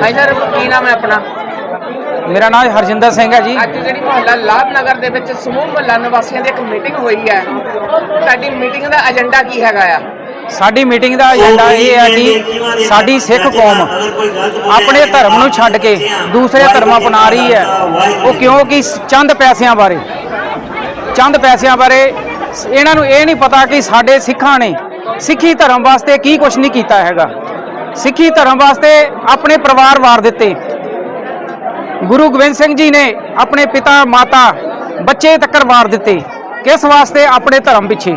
ਭਾਈ sir ਕੀ ਨਾਮ ਹੈ ਆਪਣਾ? ਮੇਰਾ ਨਾਮ ਹਰਜਿੰਦਰ ਸਿੰਘ ਹੈ ਜੀ। ਅੱਜ ਜਿਹੜੀ ਮੁਹੱਲਾ ਲਾਭ ਨਗਰ ਦੇ ਵਿੱਚ ਸਮੂਹ ਮੁਹੱਲਾ ਨਿਵਾਸੀਆਂ ਦੀ ਇੱਕ ਮੀਟਿੰਗ ਹੋਈ ਹੈ। ਤੁਹਾਡੀ ਮੀਟਿੰਗ ਦਾ ਏਜੰਡਾ ਕੀ ਹੈਗਾ ਆ? ਸਾਡੀ ਮੀਟਿੰਗ ਦਾ ਏਜੰਡਾ ਇਹ ਹੈ ਕਿ ਸਾਡੀ ਸਿੱਖ ਕੌਮ ਆਪਣੇ ਧਰਮ ਨੂੰ ਛੱਡ ਕੇ ਦੂਸਰੇ ਧਰਮ ਅਪਣਾ ਰਹੀ ਹੈ। ਉਹ ਕਿਉਂਕਿ ਚੰਦ ਪੈਸਿਆਂ ਬਾਰੇ? ਚੰਦ ਪੈਸਿਆਂ ਬਾਰੇ ਇਹਨਾਂ ਨੂੰ ਇਹ ਨਹੀਂ ਪਤਾ ਕਿ ਸਾਡੇ ਸਿੱਖਾਂ ਨੇ ਸਿੱਖੀ ਧਰਮ ਵਾਸਤੇ ਕੀ ਕੁਝ ਨਹੀਂ ਕੀਤਾ ਹੈਗਾ। ਸਿੱਖੀ ਧਰਮ ਵਾਸਤੇ ਆਪਣੇ ਪਰਿਵਾਰ ਵਾਰ ਦਿੱਤੇ। ਗੁਰੂ ਗੋਬਿੰਦ ਸਿੰਘ ਜੀ ਨੇ ਆਪਣੇ ਪਿਤਾ, ਮਾਤਾ, ਬੱਚੇ ਤੱਕਰ ਵਾਰ ਦਿੱਤੇ। ਕਿਸ ਵਾਸਤੇ? ਆਪਣੇ ਧਰਮ ਪਿੱਛੇ।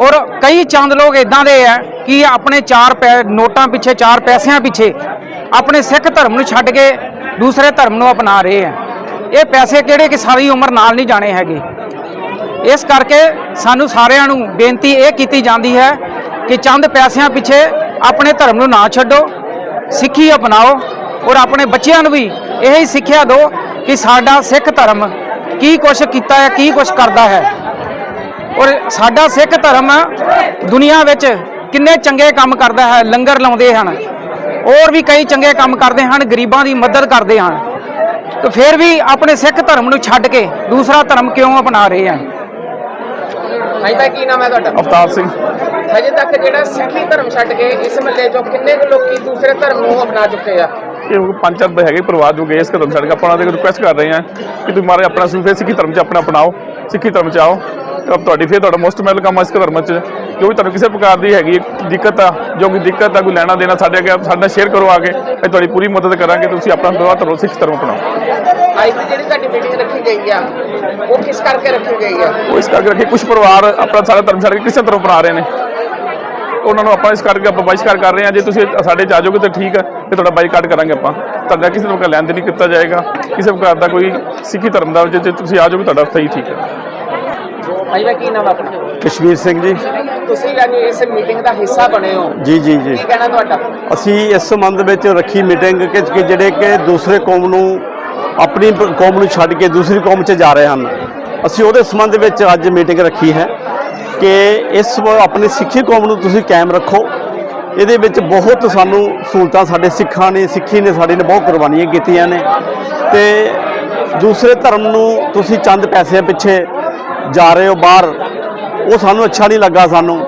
ਔਰ ਕਈ ਚੰਦ ਲੋਕ ਇਦਾਂ ਦੇ ਆ ਕਿ ਆਪਣੇ ਚਾਰ ਪੈ, ਨੋਟਾਂ ਪਿੱਛੇ, ਚਾਰ ਪੈਸਿਆਂ ਪਿੱਛੇ ਆਪਣੇ ਸਿੱਖ ਧਰਮ ਨੂੰ ਛੱਡ ਕੇ ਦੂਸਰੇ ਧਰਮ ਨੂੰ ਅਪਣਾ ਰਹੇ ਆ। ਇਹ ਪੈਸੇ ਕਿਹੜੇ ਕਿ ਸਾਰੀ ਉਮਰ ਨਾਲ ਨਹੀਂ ਜਾਣੇ ਹੈਗੇ। ਇਸ ਕਰਕੇ ਸਾਨੂੰ ਸਾਰਿਆਂ ਨੂੰ ਬੇਨਤੀ ਇਹ ਕੀਤੀ ਜਾਂਦੀ ਹੈ ਕਿ ਚੰਦ ਪੈਸਿਆਂ ਪਿੱਛੇ ਆਪਣੇ ਧਰਮ ਨੂੰ ਨਾ ਛੱਡੋ, ਸਿੱਖੀ ਅਪਣਾਓ ਔਰ ਆਪਣੇ ਬੱਚਿਆਂ ਨੂੰ ਵੀ ਇਹ ਹੀ ਸਿੱਖਿਆ ਦਿਓ ਕਿ ਸਾਡਾ ਸਿੱਖ ਧਰਮ ਕੀ ਕੁਛ ਕੀਤਾ ਹੈ, ਕੀ ਕੁਛ ਕਰਦਾ ਹੈ। ਔਰ ਸਾਡਾ ਸਿੱਖ ਧਰਮ ਦੁਨੀਆ ਵਿੱਚ ਕਿੰਨੇ ਚੰਗੇ ਕੰਮ ਕਰਦਾ ਹੈ, ਲੰਗਰ ਲਾਉਂਦੇ ਹਨ। ਹੋਰ ਵੀ ਕਈ ਚੰਗੇ ਕੰਮ ਕਰਦੇ ਹਨ, ਗਰੀਬਾਂ ਦੀ ਮਦਦ ਕਰਦੇ ਹਨ। ਤੇ ਫਿਰ ਵੀ ਆਪਣੇ ਸਿੱਖ ਧਰਮ ਨੂੰ ਛੱਡ ਕੇ ਦੂਸਰਾ ਧਰਮ ਕਿਉਂ ਅਪਣਾ ਰਹੇ ਹਨ? ਭਾਈ ਭਾਈ ਕੀ ਨਾਮ ਹੈ ਤੁਹਾਡਾ? ਅਵਤਾਰ ਸਿੰਘ। ਹਜੇ ਤੱਕ ਜਿਹੜਾ ਸਿੱਖੀ ਧਰਮ ਛੱਡ ਕੇ ਇਸ ਮਹੱਲੇ 'ਚੋਂ ਕਿੰਨੇ ਕੁ ਲੋਕੀ ਦੂਸਰੇ ਧਰਮ ਨੂੰ ਅਪਣਾ ਚੁੱਕੇ ਆ? ਇਹ ਪੰਜ ਚਾਰ ਹੈਗੇ ਪਰਿਵਾਰ ਜੋ ਗਏ ਇਸ ਕਦਮ ਛੱਡ ਕੇ ਆਪਾਂ ਉਹਨਾਂ ਦੇ ਰਿਕੁਐਸਟ ਕਰ ਰਹੇ ਹਾਂ ਕਿ ਤੁਸੀਂ ਮਾਰੇ ਆਪਣਾ ਸੂਫੇ ਸਿੱਖੀ ਧਰਮ 'ਚ ਆਪਣਾ ਅਪਣਾਓ ਸਿੱਖੀ ਧਰਮ 'ਚ ਆਓ। ਤੇ ਤੁਹਾਡੀ ਫਿਰ ਤੁਹਾਡਾ ਮੋਸਟ ਵੈਲਕਮ ਆ ਇਸ ਧਰਮ 'ਚ। ਜੋ ਵੀ ਤੁਹਾਨੂੰ ਕਿਸੇ ਪ੍ਰਕਾਰ ਦੀ ਹੈਗੀ ਦਿੱਕਤ ਆ ਜੋ ਕੋਈ ਦਿੱਕਤ ਆ ਕੋਈ ਲੈਣਾ ਦੇਣਾ ਸਾਡੇ ਅੱਗੇ ਸਾਡੇ ਨਾਲ ਸ਼ੇਅਰ ਕਰੋ ਆ ਕੇ ਅਸੀਂ ਤੁਹਾਡੀ ਪੂਰੀ ਮਦਦ ਕਰਾਂਗੇ ਤੁਸੀਂ ਆਪਣਾ ਦੁਆ ਧਰਮ ਸਿੱਖ ਧਰਮ ਅਪਣਾਓ। ਅੱਜ ਜਿਹੜੀ ਤੁਹਾਡੀ ਮੀਟਿੰਗ ਰੱਖੀ ਗਈ ਆ ਉਹ ਕਿਸ ਕਰਕੇ ਰੱਖੀ ਗਈ ਆ? ਉਹ ਇਸ ਕਰਕੇ ਰੱਖੀ ਕੁਝ ਪਰਿਵਾਰ ਆਪਣਾ ਸਾਰਾ ਧਰਮ ਛੱਡ ਕੇ ਕਿਸੇ ਧਰਮ ਅਪਣਾ ਰਹੇ ਨੇ। ਉਹਨਾਂ ਨੂੰ ਆਪਾਂ ਇਸ ਕਰਕੇ ਆਪਾਂ ਬਹਿਸ਼ਕਾਰ ਕਰ ਰਹੇ ਹਾਂ ਜੇ ਤੁਸੀਂ ਸਾਡੇ ਚ ਆ ਜਾਓਗੇ ਤਾਂ ਠੀਕ ਹੈ ਤੇ ਤੁਹਾਡਾ ਬਾਈਕਾਟ ਕਰਾਂਗੇ ਆਪਾਂ। ਤੁਹਾਡਾ ਕਿਸੇ ਦਾ ਲੈਣ ਦੇਣ ਨਹੀਂ ਕੀਤਾ ਜਾਏਗਾ ਕਿਸੇ ਪ੍ਰਕਾਰ ਦਾ ਕੋਈ ਸਿੱਖੀ ਧਰਮ ਦਾ ਜੇ ਜੇ ਤੁਸੀਂ ਆ ਜਾਓਗੇ ਤੁਹਾਡਾ ਸਹੀ ਠੀਕ ਹੈ ਭਾਈ ਭਾਈ ਕੀ ਨਾਮ ਹੈ ਆਪਣਾ? ਕਸ਼ਮੀਰ ਸਿੰਘ ਜੀ। ਤੁਸੀਂ ਯਾਨੀ ਇਸ ਮੀਟਿੰਗ ਦਾ ਹਿੱਸਾ ਬਣੇ ਹੋ। ਜੀ ਜੀ ਜੀ। ਕੀ ਕਹਿਣਾ ਤੁਹਾਡਾ? ਅਸੀਂ ਇਸ ਸੰਬੰਧ ਵਿੱਚ ਰੱਖੀ ਮੀਟਿੰਗ ਕਿ ਜਿਹੜੇ ਕਿ ਦੂਸਰੇ ਕੌਮ ਨੂੰ ਆਪਣੀ ਕੌਮ ਨੂੰ ਛੱਡ ਕੇ ਦੂਸਰੀ ਕੌਮ 'ਚ ਜਾ ਰਹੇ ਹਨ। ਅਸੀਂ ਉਹਦੇ ਸੰਬੰਧ ਵਿੱਚ ਅੱਜ ਮੀਟਿੰਗ ਰੱਖੀ ਹੈ ਕਿ ਇਸ ਆਪਣੀ ਸਿੱਖੀ ਕੌਮ ਨੂੰ ਤੁਸੀਂ ਕਾਇਮ ਰੱਖੋ। ਇਹਦੇ ਵਿੱਚ ਬਹੁਤ ਸਾਨੂੰ ਸਹੂਲਤਾਂ ਸਾਡੇ ਸਿੱਖਾਂ ਨੇ ਸਿੱਖੀ ਨੇ ਸਾਡੀ ਨੇ ਬਹੁਤ ਕੁਰਬਾਨੀਆਂ ਕੀਤੀਆਂ ਨੇ। ਤੇ ਦੂਸਰੇ ਧਰਮ ਨੂੰ ਤੁਸੀਂ ਚੰਦ ਪੈਸੇ ਪਿੱਛੇ ਜਾ ਰਹੇ ਹੋ ਬਾਹਰ ਉਹ ਸਾਨੂੰ ਅੱਛਾ ਨਹੀਂ ਲੱਗਾ ਸਾਨੂੰ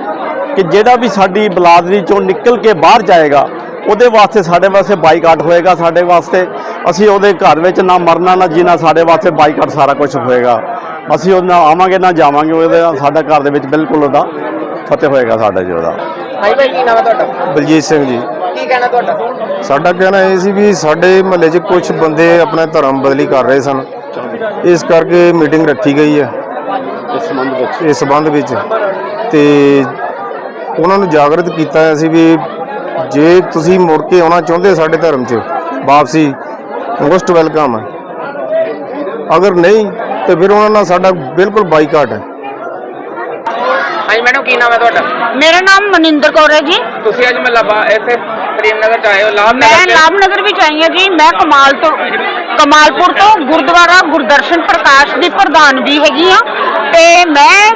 ਕਿ ਜਿਹੜਾ ਵੀ ਸਾਡੀ ਬਲਾਦਰੀ ਚੋਂ ਨਿਕਲ ਕੇ ਬਾਹਰ ਜਾਏਗਾ ਉਹਦੇ ਵਾਸਤੇ ਸਾਡੇ ਵਾਸਤੇ ਬਾਈਕਾਟ ਹੋਏਗਾ ਸਾਡੇ ਵਾਸਤੇ ਅਸੀਂ ਉਹਦੇ ਘਰ ਵਿੱਚ ਨਾ ਮਰਨਾ ਨਾ ਜੀਣਾ ਸਾਡੇ ਵਾਸਤੇ ਬਾਈਕਾਟ ਸਾਰਾ ਕੁਝ ਹੋਏਗਾ। ਅਸੀਂ ਉਹ ਨਾ ਆਵਾਂਗੇ ਨਾ ਜਾਵਾਂਗੇ ਉਹਦੇ ਨਾਲ ਸਾਡਾ ਘਰ ਦੇ ਵਿੱਚ ਬਿਲਕੁਲ ਉਹਦਾ ਫਤਿਹ ਹੋਏਗਾ ਸਾਡਾ ਜੀ ਉਹਦਾ। ਭਾਈ ਭਾਈ ਕੀ ਨਾਮ ਹੈ ਤੁਹਾਡਾ? ਬਲਜੀਤ ਸਿੰਘ ਜੀ। ਕੀ ਕਹਿਣਾ ਤੁਹਾਡਾ? ਸਾਡਾ ਕਹਿਣਾ ਇਹ ਸੀ ਵੀ ਸਾਡੇ ਮਹੱਲੇ 'ਚ ਕੁਝ ਬੰਦੇ ਆਪਣਾ ਧਰਮ ਬਦਲੀ ਕਰ ਰਹੇ ਸਨ। ਇਸ ਕਰਕੇ ਮੀਟਿੰਗ ਰੱਖੀ ਗਈ ਹੈ। ਇਸ ਸੰਬੰਧ ਵਿੱਚ? ਇਸ ਸੰਬੰਧ ਵਿੱਚ। ਤੇ ਉਹਨਾਂ ਨੂੰ ਜਾਗਰਤ ਕੀਤਾ ਹੈ ਸੀ ਵੀ ਜੇ ਤੁਸੀਂ ਮੁੜ ਕੇ ਆਉਣਾ ਚਾਹੁੰਦੇ ਸਾਡੇ ਧਰਮ 'ਚ ਵਾਪਸੀ ਮੋਸਟ ਵੈਲਕਮ ਹੈ ਅਗਰ ਨਹੀਂ ਤੇ ਫਿਰ ਉਹਨਾਂ ਨਾਲ ਸਾਡਾ ਬਿਲਕੁਲ ਬਾਈਕਾਟ ਹੈ। ਹਾਂਜੀ ਮੈਡਮ ਕੀ ਨਾਮ ਹੈ ਤੁਹਾਡਾ? ਮੇਰਾ ਨਾਮ ਮਨਿੰਦਰ ਕੌਰ ਹੈ ਜੀ। ਤੁਸੀਂ ਅੱਜ ਮੱਲਾ ਇੱਥੇ ਪ੍ਰੇਮ ਨਗਰ ਚ ਆਏ ਹੋ ਲਾਭ ਮੈਂ ਲਾਭਨਗਰ ਵਿੱਚ ਆਈ ਹਾਂ ਜੀ। ਮੈਂ ਕਮਾਲ ਤੋਂ ਕਮਾਲਪੁਰ ਤੋਂ ਗੁਰਦੁਆਰਾ ਗੁਰਦਰਸ਼ਨ ਪ੍ਰਕਾਸ਼ ਦੀ ਪ੍ਰਧਾਨ ਵੀ ਹੈਗੀ ਆ। ਤੇ ਮੈਂ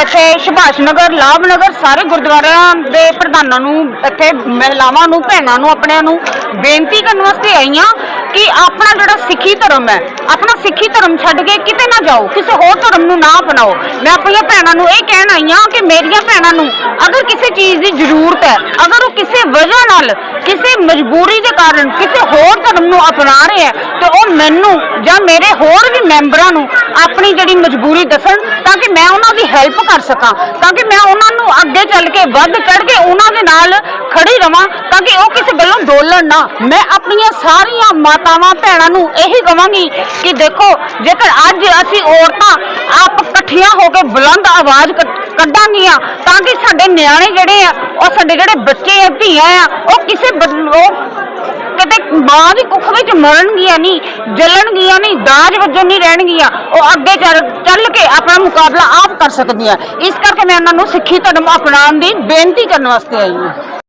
ਇੱਥੇ ਸੁਭਾਸ਼ ਨਗਰ ਲਾਭਨਗਰ ਸਾਰੇ ਗੁਰਦੁਆਰਿਆਂ ਦੇ ਪ੍ਰਧਾਨਾਂ ਨੂੰ, ਇੱਥੇ ਮਹਿਲਾਵਾਂ ਨੂੰ, ਭੈਣਾਂ ਨੂੰ, ਆਪਣਿਆਂ ਨੂੰ ਬੇਨਤੀ ਕਰਨ ਵਾਸਤੇ ਆਈ ਹਾਂ ਕਿ ਆਪਣਾ ਜਿਹੜਾ ਸਿੱਖੀ ਧਰਮ ਹੈ, ਆਪਣਾ ਸਿੱਖੀ ਧਰਮ ਛੱਡ ਕੇ ਕਿਤੇ ਨਾ ਜਾਓ, ਕਿਸੇ ਹੋਰ ਧਰਮ ਨੂੰ ਨਾ ਅਪਣਾਓ। ਮੈਂ ਆਪਣੀਆਂ ਭੈਣਾਂ ਨੂੰ ਇਹ ਕਹਿਣ ਆਈ ਹਾਂ ਕਿ ਮੇਰੀਆਂ ਭੈਣਾਂ ਨੂੰ ਅਗਰ ਕਿਸੇ ਚੀਜ਼ ਦੀ ਜ਼ਰੂਰਤ ਹੈ, ਅਗਰ ਉਹ ਕਿਸੇ ਵਜ੍ਹਾ ਨਾਲ ਕਿਸੇ ਮਜਬੂਰੀ ਦੇ ਕਾਰਨ ਕਿਸੇ ਹੋਰ ਧਰਮ ਨੂੰ ਅਪਣਾ ਰਹੇ ਹੈ, ਤੇ ਉਹ ਮੈਨੂੰ ਜਾਂ ਮੇਰੇ ਹੋਰ ਵੀ ਮੈਂਬਰਾਂ ਨੂੰ ਆਪਣੀ ਜਿਹੜੀ ਮਜਬੂਰੀ ਦੱਸਣ ਤਾਂ ਕਿ ਮੈਂ ਉਹਨਾਂ ਦੀ ਹੈਲਪ ਕਰ ਸਕਾਂ, ਤਾਂ ਕਿ ਮੈਂ ਉਹਨਾਂ ਨੂੰ ਅੱਗੇ ਚੱਲ ਕੇ ਵੱਧ ਚੜ ਕੇ ਉਹਨਾਂ ਦੇ ਨਾਲ ਖੜੀ ਰਵਾਂ, ਤਾਂ ਕਿ ਉਹ ਕਿਸੇ ਗੱਲੋਂ ਡੋਲਣ ਨਾ। ਮੈਂ ਆਪਣੀਆਂ ਸਾਰੀਆਂ ਮਾਤਾਵਾਂ ਭੈਣਾਂ ਨੂੰ ਇਹੀ ਕਵਾਂਗੀ ਕਿ ਦੇਖੋ, ਜੇਕਰ ਅੱਜ ਅਸੀਂ ਔਰਤਾਂ ਆਪ ਇਕੱਠੀਆਂ ਹੋ ਕੇ ਬੁਲੰਦ ਆਵਾਜ਼ ਕੱਢ- ਕੱਢਾਂਗੀਆਂ, ਤਾਂ ਕਿ ਸਾਡੇ ਨਿਆਣੇ ਜਿਹੜੇ ਆ, ਉਹ ਸਾਡੇ ਜਿਹੜੇ ਬੱਚੇ ਆ, ਧੀਆਂ ਆ, ਉਹ ਕਿਸੇ ਉਹ ਕਿਤੇ ਮਾਂ ਦੀ ਕੁੱਖ ਵਿੱਚ ਮਰਨਗੀਆਂ ਨਹੀਂ, ਜਲਣਗੀਆਂ ਨਹੀਂ, ਦਾਜ ਵਜੋਂ ਨਹੀਂ ਰਹਿਣਗੀਆਂ, ਉਹ ਅੱਗੇ ਚੱਲ ਚੱਲ ਕੇ ਆਪਣਾ ਮੁਕਾਬਲਾ ਆਪ ਕਰ ਸਕਦੀਆਂ। ਇਸ ਕਰਕੇ ਮੈਂ ਉਹਨਾਂ ਨੂੰ ਸਿੱਖੀ ਧਰਮ ਅਪਣਾਉਣ ਦੀ ਬੇਨਤੀ ਕਰਨ ਵਾਸਤੇ ਆਈ ਹਾਂ।